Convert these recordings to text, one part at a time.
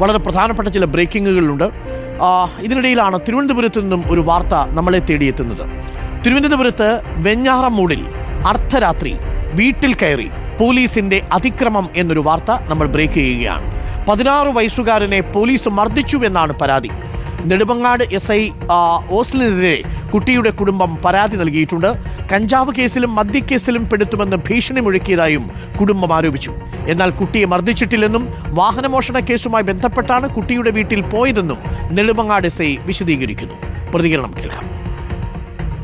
വളരെ പ്രധാനപ്പെട്ട ചില ബ്രേക്കിങ്ങുകളുണ്ട് ഇതിനിടയിലാണ് തിരുവനന്തപുരത്ത് നിന്നും ഒരു വാർത്ത നമ്മളെ തേടിയെത്തുന്നത്. തിരുവനന്തപുരത്ത് വെഞ്ഞാറമൂടിൽ അർദ്ധരാത്രി വീട്ടിൽ കയറി പോലീസിന്റെ അതിക്രമം എന്നൊരു വാർത്ത നമ്മൾ ബ്രേക്ക് ചെയ്യുകയാണ്. പതിനാറ് വയസ്സുകാരനെ പോലീസ് മർദ്ദിച്ചു എന്നാണ് പരാതി. നെടുമങ്ങാട് എസ് ഐ ഓസ്ലിനെതിരെ കുട്ടിയുടെ കുടുംബം പരാതി നൽകിയിട്ടുണ്ട്. കഞ്ചാവ് കേസിലും മദ്യക്കേസിലും പെടുത്തുമെന്ന് ഭീഷണി മുഴക്കിയതായും കുടുംബം ആരോപിച്ചു. എന്നാൽ കുട്ടിയെ മർദ്ദിച്ചിട്ടില്ലെന്നും വാഹനമോഷണ കേസുമായി ബന്ധപ്പെട്ടാണ് കുട്ടിയുടെ വീട്ടിൽ പോയതെന്നും നെടുമങ്ങാട് എസ് ഐ വിശദീകരിക്കുന്നു. പ്രതികരണം കേൾക്കാം.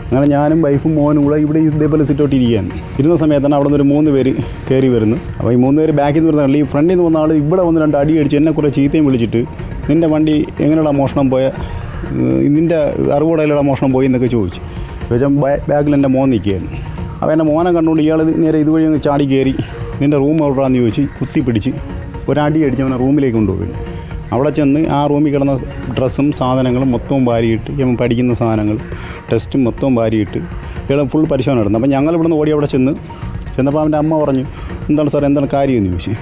അങ്ങനെ ഞാനും വൈഫും മോനും കൂടെ ഇവിടെ ഇതേപോലെ സിറ്റോട്ട് ഇരിക്കുകയാണ്. ഇരുന്ന സമയത്താണ് അവിടെ നിന്ന് ഒരു മൂന്ന് പേര് കയറി വരുന്നു. അപ്പോൾ ഈ മൂന്ന് പേര് ബാക്കിൽ നിന്ന് വരുന്ന ഈ ഫ്രണ്ടിൽ നിന്ന് വന്ന ആൾ ഇവിടെ വന്ന് രണ്ട് അടി അടിച്ച് എന്നെ കുറേ ചീത്തയും വിളിച്ചിട്ട് നിന്റെ വണ്ടി എങ്ങനെയുള്ള മോഷണം പോയ നിന്റെ അറിവോടെയുള്ള മോഷണം പോയി എന്നൊക്കെ ചോദിച്ചു. ചോദിച്ചാൽ ബാഗിൽ എന്റെ മോൻ നിൽക്കുകയായിരുന്നു അപ്പോൾ എന്റെ മോനെ കണ്ടുകൊണ്ട് ഇയാൾ നേരെ ഇതുവഴി ഒന്ന് ചാടി കയറി നിന്റെ റൂം എവിടെയാണെന്ന് ചോദിച്ച് കുത്തി പിടിച്ച് ഒരടി അടിച്ച് അവനെ റൂമിലേക്ക് കൊണ്ടുപോയി. അവിടെ ചെന്ന് ആ റൂമിൽ കിടന്ന ഡ്രസ്സും സാധനങ്ങളും മൊത്തവും വാരിയിട്ട് ഇവൻ പഠിക്കുന്ന സാധനങ്ങൾ ടെസ്റ്റും മൊത്തവും വാരിയിട്ട് ഇയാൾ ഫുൾ പരിശോധന നടന്നു. അപ്പോൾ ഞങ്ങൾ ഇവിടുന്ന് ഓടി അവിടെ ചെന്ന് ചെന്നപ്പോൾ അവന്റെ അമ്മ പറഞ്ഞു എന്താണ് സാർ എന്താണ് കാര്യം? എന്ന് ചോദിച്ചു.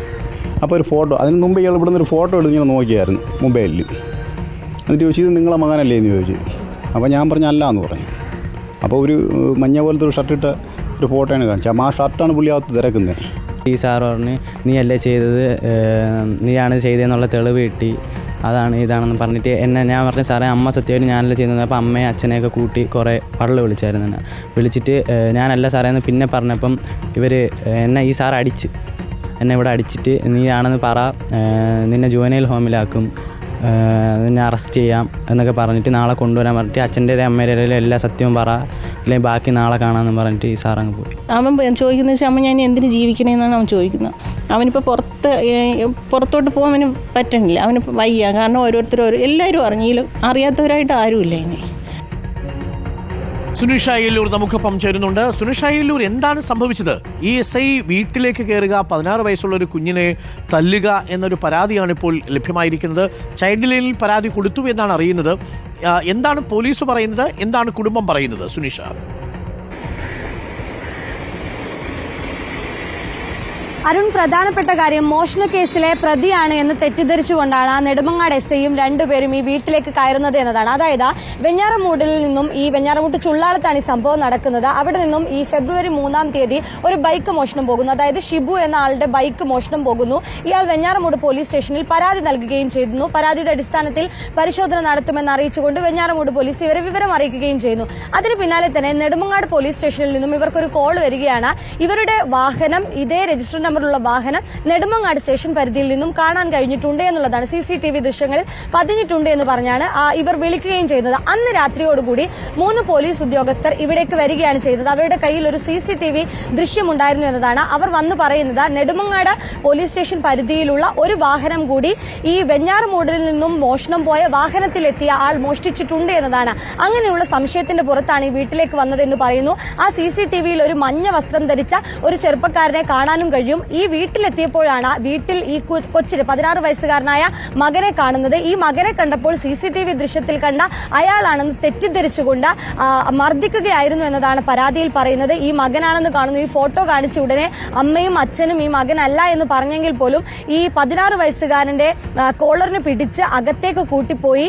അപ്പോൾ ഒരു ഫോട്ടോ അതിന് മുമ്പ് ഇയാൾ ഇവിടുന്ന് ഒരു ഫോട്ടോ എടുത്ത് ഇങ്ങനെ നോക്കിയായിരുന്നു മൊബൈലിൽ എന്നിട്ട് ചോദിച്ചു ഇത് നിങ്ങളെ മകനല്ലേ? എന്ന് ചോദിച്ചു. അപ്പോൾ ഞാൻ പറഞ്ഞു അല്ല എന്ന് പറഞ്ഞു. അപ്പോൾ ഒരു മഞ്ഞ പോലത്തെ ഒരു ഷർട്ട് ഇട്ട ഒരു ഫോട്ടോയാണ് കാണിച്ചത്. ആ ഷർട്ടാണ് പുള്ളി അകത്ത് തിരക്കുന്നത്. ഈ സാർ പറഞ്ഞ് നീ അല്ലേ ചെയ്തത്? നീയാണ് ചെയ്തതെന്നുള്ള തെളിവ് കിട്ടി. അതാണ് ഇതാണെന്ന് പറഞ്ഞിട്ട് എന്നെ ഞാൻ പറഞ്ഞു സാറേ അമ്മ സത്യമായിട്ട് ഞാനല്ല ചെയ്യുന്നത് അപ്പോൾ അമ്മയും അച്ഛനെയൊക്കെ കൂട്ടി കുറേ പള്ളി വിളിച്ചായിരുന്നു എന്നെ. വിളിച്ചിട്ട് ഞാനല്ല സാറേ എന്ന് പിന്നെ പറഞ്ഞപ്പം ഇവർ എന്നെ ഈ സാർ അടിച്ച്. എന്നെ ഇവിടെ അടിച്ചിട്ട് നീയാണെന്ന് പറ. നിന്നെ ജുവനൈൽ ഹോമിലാക്കും നിന്നെ അറസ്റ്റ് ചെയ്യാം എന്നൊക്കെ പറഞ്ഞിട്ട് നാളെ കൊണ്ടുവരാൻ പറഞ്ഞിട്ട് അച്ഛന്റെ അമ്മയുടെ എല്ലാ സത്യവും പറ. അല്ലെങ്കിൽ ബാക്കി നാളെ കാണാമെന്ന് പറഞ്ഞിട്ട് ഈ സാറങ്ങ് പോയി. അവൻ ചോദിക്കുന്ന വെച്ചാൽ അമ്മ ഞാൻ എന്തിന് ജീവിക്കണേന്നാണ് അവൻ ചോദിക്കുന്നത്. അവനിപ്പോൾ പുറത്ത് പുറത്തോട്ട് പോകാൻ അവന് പറ്റണില്ല. അവനിപ്പോൾ വയ്യ. കാരണം ഓരോരുത്തരും ഓരോ എല്ലാവരും അറിഞ്ഞില്ല. അറിയാത്തവരായിട്ട് ആരുമില്ല ഇനി. സുനിഷ അയ്യല്ലൂർ നമുക്കൊപ്പം ചേരുന്നുണ്ട്. സുനിഷ അയ്യല്ലൂർ എന്താണ് സംഭവിച്ചത്? ഈ എസ് ഐ വീട്ടിലേക്ക് കയറുക പതിനാറ് വയസ്സുള്ള ഒരു കുഞ്ഞിനെ തല്ലുക എന്നൊരു പരാതിയാണ് ഇപ്പോൾ ലഭ്യമായിരിക്കുന്നത്. ചൈൽഡ് ലൈനിൽ പരാതി കൊടുത്തു എന്നാണ് അറിയുന്നത്. എന്താണ് പോലീസ് പറയുന്നത്? എന്താണ് കുടുംബം പറയുന്നത് സുനിഷ? അരുൺ പ്രധാനപ്പെട്ട കാര്യം മോഷണ കേസിലെ പ്രതിയാണ് എന്ന് തെറ്റിദ്ധരിച്ചുകൊണ്ടാണ് നെടുമങ്ങാട് എസ് ഐയും രണ്ടുപേരും ഈ വീട്ടിലേക്ക് കയറുന്നത് എന്നതാണ്. അതായത് വെഞ്ഞാറമൂടിൽ നിന്നും ഈ വെഞ്ഞാറമൂട്ട് ചുള്ളാളത്താണ് ഈ സംഭവം നടക്കുന്നത്. അവിടെ നിന്നും ഈ ഫെബ്രുവരി മൂന്നാം തീയതി ഒരു ബൈക്ക് മോഷണം പോകുന്നു. അതായത് ഷിബു എന്ന ആളുടെ ബൈക്ക് മോഷണം പോകുന്നു. ഇയാൾ വെഞ്ഞാറമൂട് പോലീസ് സ്റ്റേഷനിൽ പരാതി നൽകുകയും ചെയ്യുന്നു പരാതിയുടെ അടിസ്ഥാനത്തിൽ പരിശോധന നടത്തുമെന്ന് അറിയിച്ചുകൊണ്ട് വെഞ്ഞാറമൂട് പോലീസ് ഇവരെ വിവരം അറിയിക്കുകയും ചെയ്യുന്നു. അതിന് പിന്നാലെ തന്നെ നെടുമങ്ങാട് പോലീസ് സ്റ്റേഷനിൽ നിന്നും ഇവർക്കൊരു കോൾ വരികയാണ്. ഇവരുടെ വാഹനം ഇതേ രജിസ്റ്റർ നമ്പറുള്ള വാഹനം നെടുമങ്ങാട് സ്റ്റേഷൻ പരിധിയിൽ നിന്നും കാണാൻ കഴിഞ്ഞിട്ടുണ്ട് എന്നുള്ളതാണ് സി സി ടി വി ദൃശ്യങ്ങളിൽ പതിഞ്ഞിട്ടുണ്ട് എന്ന് പറഞ്ഞാണ് ഇവർ വിളിക്കുകയും ചെയ്യുന്നത്. അന്ന് രാത്രിയോടുകൂടി മൂന്ന് പോലീസ് ഉദ്യോഗസ്ഥർ ഇവിടേക്ക് വരികയാണ് ചെയ്തത്. അവരുടെ കയ്യിൽ ഒരു സി സി ടി വി ദൃശ്യമുണ്ടായിരുന്നു എന്നതാണ് അവർ വന്ന് പറയുന്നത്. നെടുമങ്ങാട് പോലീസ് സ്റ്റേഷൻ പരിധിയിലുള്ള ഒരു വാഹനം കൂടി ഈ വെഞ്ഞാറുമൂടിൽ നിന്നും മോഷണം പോയ വാഹനത്തിലെത്തിയ ആൾ മോഷ്ടിച്ചിട്ടുണ്ട് എന്നതാണ്. അങ്ങനെയുള്ള സംശയത്തിന്റെ പുറത്താണ് ഈ വീട്ടിലേക്ക് വന്നതെന്ന് പറയുന്നു. ആ സി സി ടി വിയിൽ ഒരു മഞ്ഞ വസ്ത്രം ധരിച്ച ഒരു ചെറുപ്പക്കാരനെ കാണാനും കഴിയും. ഈ വീട്ടിലെത്തിയപ്പോഴാണ് വീട്ടിൽ ഈ കൊച്ചിന് പതിനാറ് വയസ്സുകാരനായ മകനെ കാണുന്നത്. ഈ മകനെ കണ്ടപ്പോൾ സി സി ടി വി ദൃശ്യത്തിൽ കണ്ട അയാളാണെന്ന് തെറ്റിദ്ധരിച്ചുകൊണ്ട് മർദ്ദിക്കുകയായിരുന്നു എന്നതാണ് പരാതിയിൽ പറയുന്നത്. ഈ മകനാണെന്ന് കാണുന്നു ഈ ഫോട്ടോ കാണിച്ച ഉടനെ അമ്മയും അച്ഛനും ഈ മകനല്ല എന്ന് പറഞ്ഞെങ്കിൽ പോലും ഈ പതിനാറ് വയസ്സുകാരന്റെ കോളറിന് പിടിച്ച് അകത്തേക്ക് കൂട്ടിപ്പോയി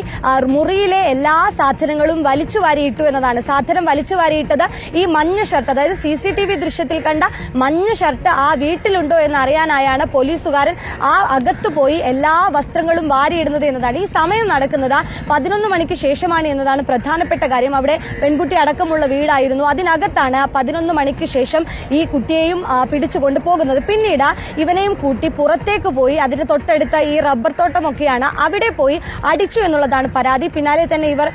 മുറിയിലെ എല്ലാ സാധനങ്ങളും വലിച്ചു വാരിയിട്ടു എന്നതാണ്. സാധനം വലിച്ചു വാരിയിട്ടത് ഈ മഞ്ഞ ഷർട്ട് അതായത് സി സി ടി വി ദൃശ്യത്തിൽ കണ്ട മഞ്ഞ ഷർട്ട് ആ വീട്ടിലുണ്ടോ എന്ന് അറിയാനായാണ് പോലീസുകാരൻ ആ അകത്തു പോയി എല്ലാ വസ്ത്രങ്ങളും വാരിയിടുന്നത് എന്നതാണ്. ഈ സമയം നടക്കുന്നത് പതിനൊന്ന് മണിക്ക് ശേഷമാണ് എന്നതാണ് പ്രധാനപ്പെട്ട കാര്യം. അവിടെ പെൺകുട്ടി അടക്കമുള്ള വീടായിരുന്നു. അതിനകത്താണ് പതിനൊന്ന് മണിക്ക് ശേഷം ഈ കുട്ടിയെയും പിടിച്ചു കൊണ്ടുപോകുന്നത്. പിന്നീട് ഇവനെയും കൂട്ടി പുറത്തേക്ക് പോയി. അതിന് തൊട്ടടുത്ത ഈ റബ്ബർ തോട്ടമൊക്കെയാണ് അവിടെ പോയി അടിച്ചു എന്നുള്ളതാണ് പരാതി. പിന്നാലെ തന്നെ ഇവർ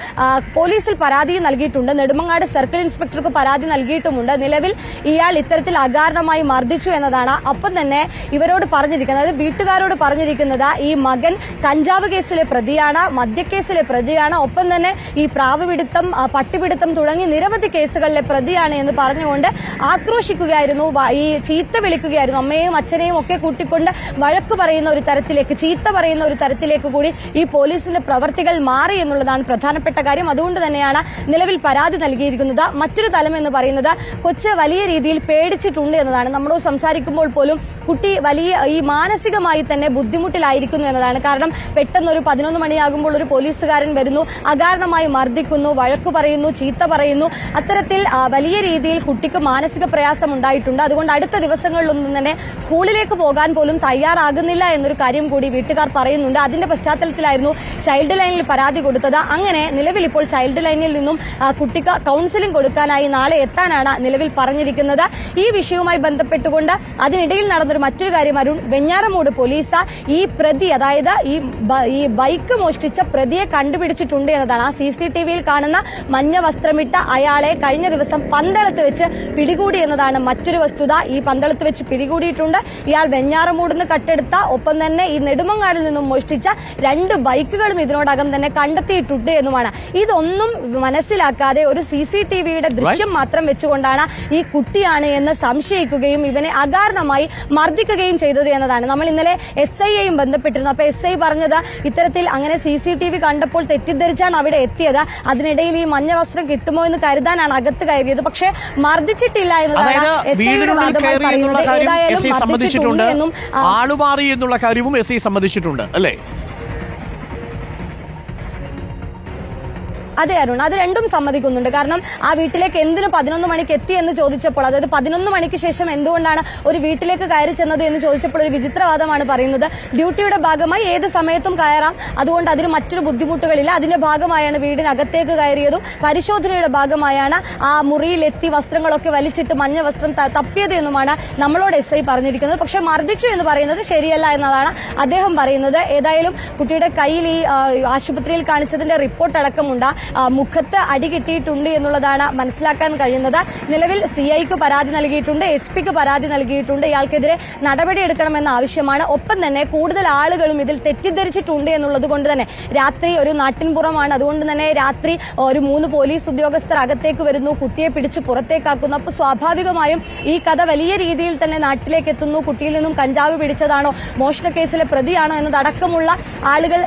പോലീസിൽ പരാതി നൽകിയിട്ടുണ്ട്. നെടുമങ്ങാട് സർക്കിൾ ഇൻസ്പെക്ടർക്ക് പരാതി നൽകിയിട്ടുമുണ്ട്. നിലവിൽ ഇയാൾ ഇത്തരത്തിൽ അകാരണമായി മർദ്ദിച്ചു എന്നതാണ് അപ്പം തന്നെ ഇവരോട് പറഞ്ഞിരിക്കുന്നത് അതായത് വീട്ടുകാരോട് പറഞ്ഞിരിക്കുന്നത് ഈ മകൻ കഞ്ചാവ് കേസിലെ പ്രതിയാണ് മദ്യക്കേസിലെ പ്രതിയാണ് ഒപ്പം തന്നെ ഈ പ്രാവുപിടുത്തം പട്ടിപിടുത്തം തുടങ്ങി നിരവധി കേസുകളിലെ പ്രതിയാണ് എന്ന് പറഞ്ഞുകൊണ്ട് ആക്രോശിക്കുകയായിരുന്നു ഈ ചീത്ത വിളിക്കുകയായിരുന്നു. അമ്മയെയും അച്ഛനെയും ഒക്കെ കൂട്ടിക്കൊണ്ട് വഴക്ക് പറയുന്ന ഒരു തരത്തിലേക്ക് ചീത്ത പറയുന്ന ഒരു തരത്തിലേക്ക് കൂടി ഈ പോലീസിന്റെ പ്രവർത്തികൾ മാറി എന്നുള്ളതാണ് പ്രധാനപ്പെട്ട കാര്യം. അതുകൊണ്ട് തന്നെയാണ് നിലവിൽ പരാതി നൽകിയിരിക്കുന്നത്. മറ്റൊരു തലം എന്ന് പറയുന്നത് കൊച്ച് വലിയ രീതിയിൽ പേടിച്ചിട്ടുണ്ട് എന്നതാണ്. നമ്മളോട് സംസാരിക്കുമ്പോൾ പോലും കുട്ടി വലിയ ഈ മാനസികമായി തന്നെ ബുദ്ധിമുട്ടിലായിരിക്കുന്നു എന്നതാണ്. കാരണം പെട്ടെന്ന് ഒരു പതിനൊന്ന് മണിയാകുമ്പോൾ ഒരു പോലീസുകാരൻ വരുന്നു അകാരണമായി മർദ്ദിക്കുന്നു വഴക്കു പറയുന്നു ചീത്ത പറയുന്നു. അത്തരത്തിൽ വലിയ രീതിയിൽ കുട്ടിക്ക് മാനസിക പ്രയാസം ഉണ്ടായിട്ടുണ്ട്. അതുകൊണ്ട് അടുത്ത ദിവസങ്ങളിലൊന്നും തന്നെ സ്കൂളിലേക്ക് പോകാൻ പോലും തയ്യാറാകുന്നില്ല എന്നൊരു കാര്യം കൂടി വീട്ടുകാർ പറയുന്നുണ്ട്. അതിന്റെ പശ്ചാത്തലത്തിലായിരുന്നു ചൈൽഡ് ലൈനിൽ പരാതി കൊടുത്തത്. അങ്ങനെ നിലവിൽ ഇപ്പോൾ ചൈൽഡ് ലൈനിൽ നിന്നും കുട്ടിക്ക് കൌൺസിലിംഗ് കൊടുക്കാനായി നാളെ എത്താനാണ് നിലവിൽ പറഞ്ഞിരിക്കുന്നത്. ഈ വിഷയവുമായി ബന്ധപ്പെട്ടുകൊണ്ട് അതിനിടയിൽ നടന്നൊരു മറ്റൊരു കാര്യം അരുൺ. വെഞ്ഞാറമൂട് പോലീസ് ഈ പ്രതി അതായത് ഈ ഈ ബൈക്ക് മോഷ്ടിച്ച പ്രതിയെ കണ്ടുപിടിച്ചിട്ടുണ്ട് എന്നതാണ്. ആ സി സി ടി വിയിൽ കാണുന്ന മഞ്ഞ വസ്ത്രമിട്ട അയാളെ കഴിഞ്ഞ ദിവസം പന്തളത്ത് വെച്ച് പിടികൂടി എന്നതാണ് മറ്റൊരു വസ്തുത. ഈ പന്തളത്ത് വെച്ച് പിടികൂടിയിട്ടുണ്ട്. ഇയാൾ വെഞ്ഞാറമൂടുന്ന് കട്ടെടുത്ത ഒപ്പം തന്നെ ഈ നെടുമങ്ങാടിൽ നിന്നും മോഷ്ടിച്ച രണ്ട് ബൈക്കുകളും ഇതിനോടകം തന്നെ കണ്ടെത്തിയിട്ടുണ്ട് എന്നുമാണ്. ഇതൊന്നും മനസ്സിലാക്കാതെ ഒരു സി സി ടി വിയുടെ ദൃശ്യം മാത്രം വെച്ചുകൊണ്ടാണ് ഈ കുട്ടിയാണ് എന്ന് സംശയിക്കുകയും ഇവനെ അകാരണമായി മർദ്ദിക്കുകയും ചെയ്തത് എന്നതാണ്. നമ്മൾ ഇന്നലെ എസ് ഐയെയും ബന്ധപ്പെട്ടിരുന്നു. അപ്പൊ എസ് ഐ പറഞ്ഞത് ഇത്തരത്തിൽ അങ്ങനെ സി സി ടി വി കണ്ടപ്പോൾ തെറ്റിദ്ധരിച്ചാണ് അവിടെ എത്തിയത്. അതിനിടയിൽ ഈ മഞ്ഞ വസ്ത്രം കിട്ടുമോ എന്ന് കരുതാനാണ് അകത്ത് കയറിയത്. പക്ഷേ മർദ്ദിച്ചിട്ടില്ല എന്നതാണ് എസ് ഐയുടെ വാദമായി പറയുന്നത്. ഏതായാലും ഐ മർദ്ദിച്ചിട്ടുണ്ട് എന്നും ആളുമാറി എന്നുള്ള കാര്യവും എസ് ഐ സമ്മതിച്ചിട്ടുണ്ട്. അല്ലേ? അതെ അരുൺ അത് രണ്ടും സമ്മതിക്കുന്നുണ്ട്. കാരണം ആ വീട്ടിലേക്ക് എന്തിനു പതിനൊന്ന് മണിക്ക് എത്തി എന്ന് ചോദിച്ചപ്പോൾ അതായത് പതിനൊന്ന് മണിക്ക് ശേഷം എന്തുകൊണ്ടാണ് ഒരു വീട്ടിലേക്ക് കയറി ചെന്നത് എന്ന് ചോദിച്ചപ്പോൾ ഒരു വിചിത്രവാദമാണ് പറയുന്നത്. ഡ്യൂട്ടിയുടെ ഭാഗമായി ഏത് സമയത്തും കയറാം. അതുകൊണ്ട് അതിന് മറ്റൊരു ബുദ്ധിമുട്ടുകളില്ല. അതിന്റെ ഭാഗമായാണ് വീടിനകത്തേക്ക് കയറിയതും. പരിശോധനയുടെ ഭാഗമായാണ് ആ മുറിയിലെത്തി വസ്ത്രങ്ങളൊക്കെ വലിച്ചിട്ട് മഞ്ഞ വസ്ത്രം തപ്പിയത് എന്നുമാണ് നമ്മളോട് എസ് ഐ പറഞ്ഞിരിക്കുന്നത്. പക്ഷെ മർദ്ദിച്ചു എന്ന് പറയുന്നത് ശരിയല്ല എന്നതാണ് അദ്ദേഹം പറയുന്നത്. ഏതായാലും കുട്ടിയുടെ കയ്യിൽ ഈ ആശുപത്രിയിൽ കാണിച്ചതിന്റെ റിപ്പോർട്ട് അടക്കമുണ്ട് മുഖത്ത് അടി കിട്ടിയിട്ടുണ്ട് എന്നുള്ളതാണ് മനസ്സിലാക്കാൻ കഴിയുന്നത്. നിലവിൽ സി ഐക്ക് പരാതി നൽകിയിട്ടുണ്ട് എസ് പിക്ക് പരാതി നൽകിയിട്ടുണ്ട്. ഇയാൾക്കെതിരെ നടപടി എടുക്കണമെന്ന ആവശ്യമാണ്. ഒപ്പം തന്നെ കൂടുതൽ ആളുകളും ഇതിൽ തെറ്റിദ്ധരിച്ചിട്ടുണ്ട് എന്നുള്ളത് കൊണ്ട് തന്നെ രാത്രി ഒരു നാട്ടിൻപുറമാണ്. അതുകൊണ്ട് തന്നെ രാത്രി ഒരു മൂന്ന് പോലീസ് ഉദ്യോഗസ്ഥർ അകത്തേക്ക് വരുന്നു കുട്ടിയെ പിടിച്ച് പുറത്തേക്കാക്കുന്നു. അപ്പോൾ സ്വാഭാവികമായും ഈ കഥ വലിയ രീതിയിൽ തന്നെ നാട്ടിലേക്ക് എത്തുന്നു. കുട്ടിയിൽ നിന്നും കഞ്ചാവ് പിടിച്ചതാണോ മോഷണ കേസിലെ പ്രതിയാണോ എന്നതടക്കമുള്ള ആളുകൾ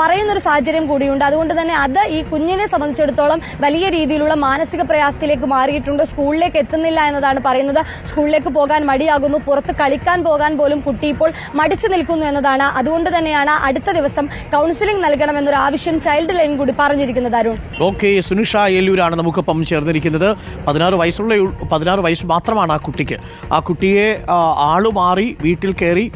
പറയുന്നൊരു സാഹചര്യം കൂടിയുണ്ട്. അതുകൊണ്ട് തന്നെ അത് ഈ കുഞ്ഞിനെ സംബന്ധിച്ചിടത്തോളം വലിയ രീതിയിലുള്ള മാനസിക പ്രയാസത്തിലേക്ക് മാറിയിട്ടുണ്ട്. സ്കൂളിലേക്ക് എത്തുന്നില്ല എന്നതാണ് പറയുന്നത്. സ്കൂളിലേക്ക് പോകാൻ മടിയാകുന്നു. പുറത്ത് കളിക്കാൻ പോകാൻ പോലും കുട്ടി ഇപ്പോൾ മടിച്ചു നിൽക്കുന്നു എന്നതാണ്. അതുകൊണ്ട് തന്നെയാണ് അടുത്ത ദിവസം കൗൺസിലിംഗ് നൽകണമെന്നൊരു ആവശ്യം ചൈൽഡ് ലൈൻ കൂടി പറഞ്ഞിരിക്കുന്നത് അരുൺ. ഓക്കെ സുനിഷ ഏലൂരാണ് നമുക്കൊപ്പം ചേർന്നിരിക്കുന്നത്. പതിനാറ് വയസ്സുള്ള പതിനാറ് വയസ്സ് മാത്രമാണ് ആ കുട്ടിക്ക്. ആ കുട്ടിയെ ആൾ ആളുമാറി വീട്ടിൽ കയറി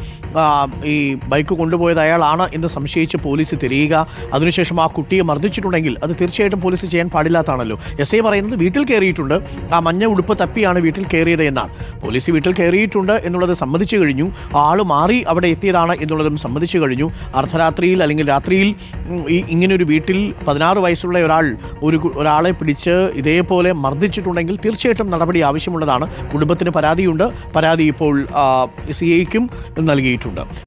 ഈ ബൈക്ക് കൊണ്ടുപോയത് അയാളാണ് എന്ന് സംശയിച്ച് പോലീസ് തിരിയുക അതിനുശേഷം ആ കുട്ടിയെ മർദ്ദിച്ചിട്ടുണ്ടെങ്കിൽ അത് തീർച്ചയായിട്ടും പോലീസ് ചെയ്യാൻ പാടില്ലാത്താണല്ലോ എസ് ഐ പറയുന്നത് വീട്ടിൽ കയറിയിട്ടുണ്ട്. ആ മഞ്ഞ ഉടുപ്പ് തപ്പിയാണ് വീട്ടിൽ കയറിയത് എന്നാണ് പോലീസ് വീട്ടിൽ കയറിയിട്ടുണ്ട് എന്നുള്ളത് സമ്മതിച്ചു കഴിഞ്ഞു. ആൾ മാറി അവിടെ എത്തിയതാണ് എന്നുള്ളതും സമ്മതിച്ചു കഴിഞ്ഞു. അർദ്ധരാത്രിയിൽ അല്ലെങ്കിൽ രാത്രിയിൽ ഈ ഇങ്ങനൊരു വീട്ടിൽ പതിനാറ് വയസ്സുള്ള ഒരാൾ ഒരു ഒരാളെ പിടിച്ച് ഇതേപോലെ മർദ്ദിച്ചിട്ടുണ്ടെങ്കിൽ തീർച്ചയായിട്ടും നടപടി ആവശ്യമുള്ളതാണ്. കുടുംബത്തിന് പരാതിയുണ്ട്. പരാതി ഇപ്പോൾ സി ഐക്കും നൽകിയിട്ടുണ്ട്.